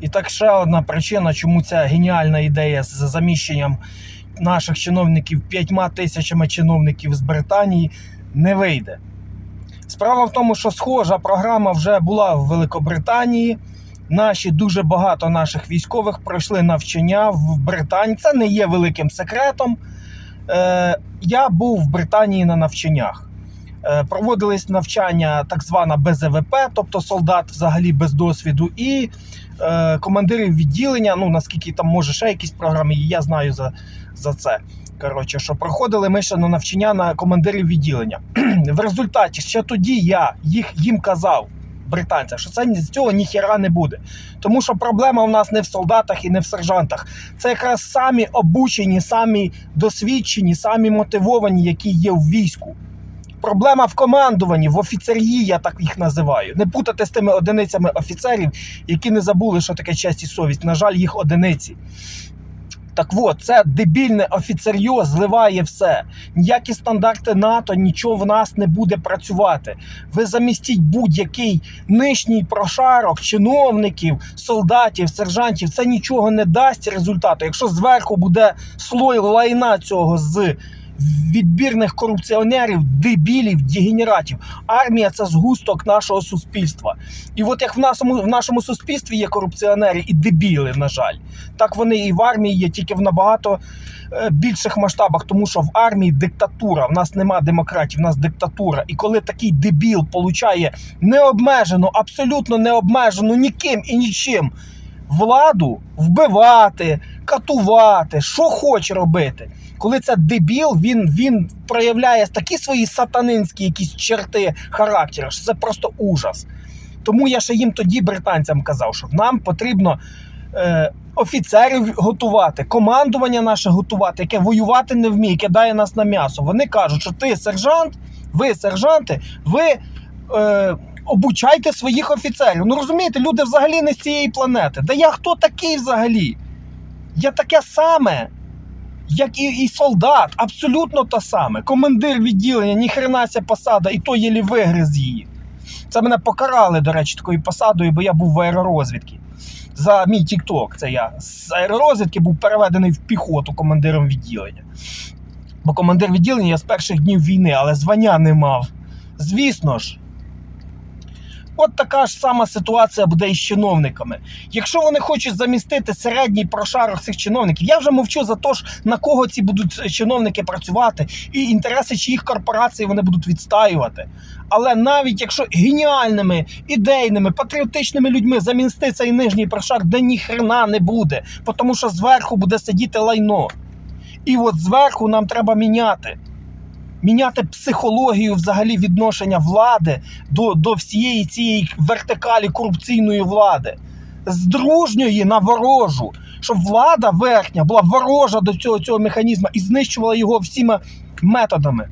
І так ще одна причина, чому ця геніальна ідея з заміщенням наших чиновників п'ятьма тисячами чиновників з Британії не вийде. Справа в тому, що схожа програма вже була в Великобританії. Наші дуже багато наших військових пройшли навчання в Британії. Це не є великим секретом. Е, я був в Британії на навчаннях. Е, проводились навчання так звана БЗВП, тобто солдат взагалі без досвіду, і е, командирів відділення. Ну наскільки там може ще якісь програми, я знаю за, за це. Коротше, що проходили ми ще на навчання на командирів відділення. В результаті ще тоді я їх їм казав. Британцям, що це з цього ніхіра не буде. Тому що проблема в нас не в солдатах і не в сержантах. Це якраз самі обучені, самі досвідчені, самі мотивовані, які є в війську. Проблема в командуванні, в офіцерії, я так їх називаю. Не путати з тими одиницями офіцерів, які не забули, що таке честь і совість. На жаль, їх одиниці. Так от, це дебільне офіцер'йо зливає все. Ніякі стандарти НАТО, нічого в нас не буде працювати. Ви замістіть будь-який нижній прошарок чиновників, солдатів, сержантів. Це нічого не дасть результату. Якщо зверху буде слой лайна цього з відбірних корупціонерів, дебілів, дегенератів. Армія це згусток нашого суспільства. І от як в нашому, в нашому суспільстві є корупціонери і дебіли, на жаль, так вони і в армії є тільки в набагато е, більших масштабах, тому що в армії диктатура, в нас нема демократії, в нас диктатура. І коли такий дебіл получає необмежену, абсолютно необмежену ніким і нічим владу вбивати, катувати, що хоче робити. Коли це дебіл, він, він проявляє такі свої сатанинські якісь черти характеру, що це просто ужас. Тому я ще їм тоді британцям казав, що нам потрібно е, офіцерів готувати, командування наше готувати, яке воювати не вміє, яке дає нас на м'ясо. Вони кажуть, що ти сержант, ви сержанти, ви. Е, Обучайте своїх офіцерів. Ну розумієте, люди взагалі не з цієї планети. Да я хто такий взагалі? Я таке саме, як і, і солдат, абсолютно те саме. Командир відділення, ніхрена ця посада, і то єлі вигриз її. Це мене покарали, до речі, такою посадою, бо я був в аеророзвідці. За мій тікток, це я з аеророзвідки був переведений в піхоту командиром відділення. Бо командир відділення я з перших днів війни, але звання не мав. Звісно ж. От така ж сама ситуація буде і з чиновниками. Якщо вони хочуть замістити середній прошарок цих чиновників, я вже мовчу за те, на кого ці будуть чиновники працювати, і інтереси чиїх корпорацій вони будуть відстаювати. Але навіть якщо геніальними, ідейними, патріотичними людьми замістити цей нижній прошарок, де ніхрена не буде, тому що зверху буде сидіти лайно. І от зверху нам треба міняти міняти психологію взагалі відношення влади до, до всієї цієї вертикалі корупційної влади. З дружньої на ворожу, щоб влада верхня була ворожа до цього, цього механізму і знищувала його всіма методами.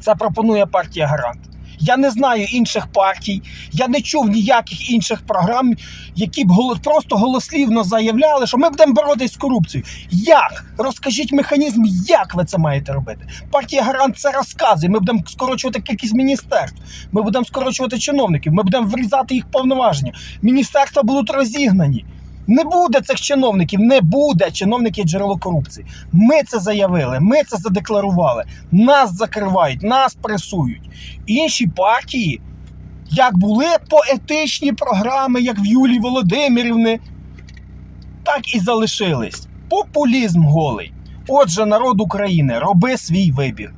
Це пропонує партія Гарант. Я не знаю інших партій, я не чув ніяких інших програм, які б просто голослівно заявляли, що ми будемо боротися з корупцією. Як? Розкажіть механізм, як ви це маєте робити. Партія Гарант це розказує. Ми будемо скорочувати кількість міністерств, ми будемо скорочувати чиновників, ми будемо врізати їх повноваження. Міністерства будуть розігнані. Не буде цих чиновників, не буде. Чиновники джерело корупції. Ми це заявили, ми це задекларували. Нас закривають, нас пресують. Інші партії, як були поетичні програми, як в Юлії Володимирівни, так і залишились. Популізм голий. Отже, народ України, роби свій вибір.